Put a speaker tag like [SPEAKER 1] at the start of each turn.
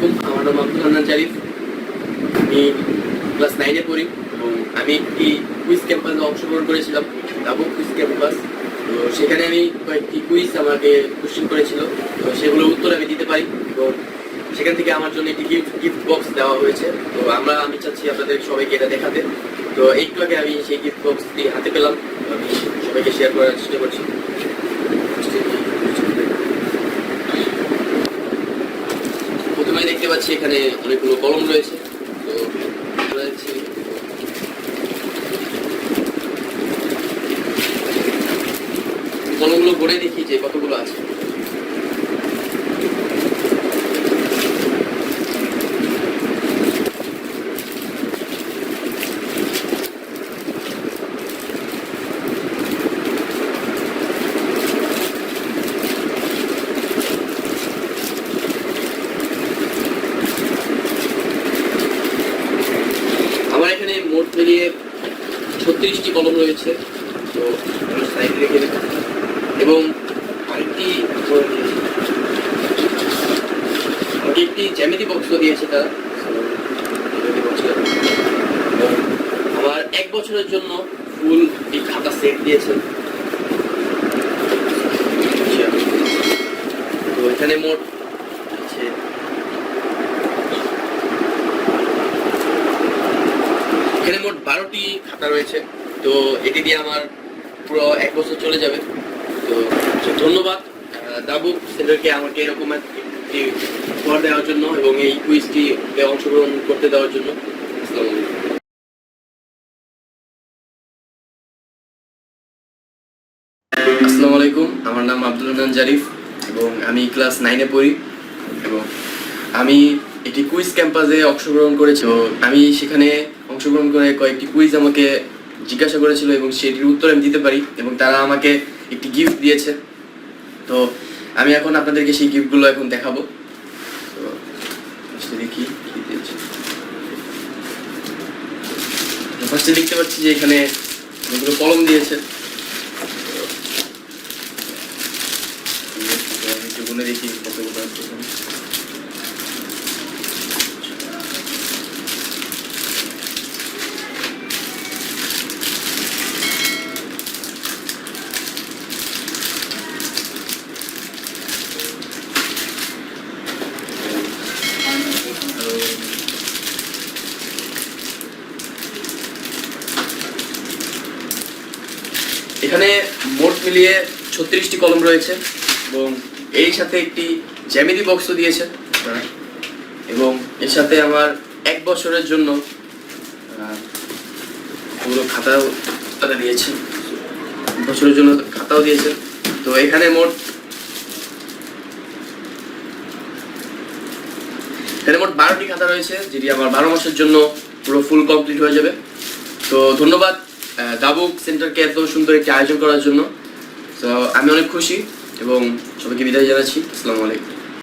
[SPEAKER 1] আলাইকুম আমার নাম আব্দুল হান্নান জারিফ। আমি ক্লাস নাইনে পড়ি এবং আমি একটি কুইজ ক্যাম্পাসে অংশগ্রহণ করেছিলাম দাবু কুইজ ক্যাম্পাস তো সেখানে আমি কয়েকটি কুইজ আমাকে কোশ্চেন করেছিল। তো সেগুলোর উত্তর আমি দিতে পারি এবং সেখান থেকে আমার জন্য একটি গিফট গিফট বক্স দেওয়া হয়েছে। তো আমরা, আমি চাচ্ছি আপনাদের সবাইকে এটা দেখাতে। তো একটু আগে আমি সেই গিফট বক্সটি হাতে পেলাম। আমি সবাইকে শেয়ার করার চেষ্টা করছি প্রথমে দেখতে পাচ্ছি এখানে অনেকগুলো কলম রয়েছে। কলমগুলো গড়ে দেখি যে কতগুলো আছে আমার এখানে মোট মিলিয়ে ছত্রিশটি কলম রয়েছে, তো সাইড রেখে এবং আরেকটি আমাকে একটি জ্যামিতি বক্স দিয়েছে তারা আমার এক বছরের জন্য ফুল এই খাতা সেট দিয়েছেন তো এখানে মোট আছে এখানে মোট বারোটি খাতা রয়েছে। তো এটি দিয়ে আমার পুরো এক বছর চলে যাবে। তো ধন্যবাদ দাবু সেন্টারকে আমাকে এরকম একটি ঘর দেওয়ার জন্য এবং এই কুইজটি অংশগ্রহণ করতে দেওয়ার জন্য। আসসালামু আলাইকুম। আমার নাম আব্দুল জারিফ এবং আমি ক্লাস নাইনে পড়ি এবং আমি একটি কুইজ ক্যাম্পাসে অংশগ্রহণ করেছি। তো আমি সেখানে অংশগ্রহণ করে কয়েকটি কুইজ আমাকে জিজ্ঞাসা করেছিল এবং সেটির উত্তর আমি দিতে পারি এবং তারা আমাকে একটি গিফট দিয়েছে। তো আমি এখন আপনাদেরকে সেই গিফটগুলো এখন দেখাবো। তো দেখি ফার্স্টে দেখতে পাচ্ছি যে এখানে অনেকগুলো কলম দিয়েছে। দেখি কতগুলো এখানে। মোট মিলিয়ে ছত্রিশটি কলম রয়েছে এবং এর সাথে একটি জ্যামিতি বক্সও দিয়েছে। এবং এর সাথে আমার এক বছরের জন্য পুরো খাতাও তারা দিয়েছে। বছরের জন্য খাতাও দিয়েছে। তো এখানে মোট এখানে মোট বারোটি খাতা রয়েছে, যেটি আমার বারো মাসের জন্য পুরো ফুল কমপ্লিট হয়ে যাবে। তো ধন্যবাদ। দাবুক সেন্টারকে এত সুন্দর একটি আয়োজন করার জন্য। তো আমি অনেক খুশি এবং সবাইকে বিদায় জানাচ্ছি। আসসালামু আলাইকুম।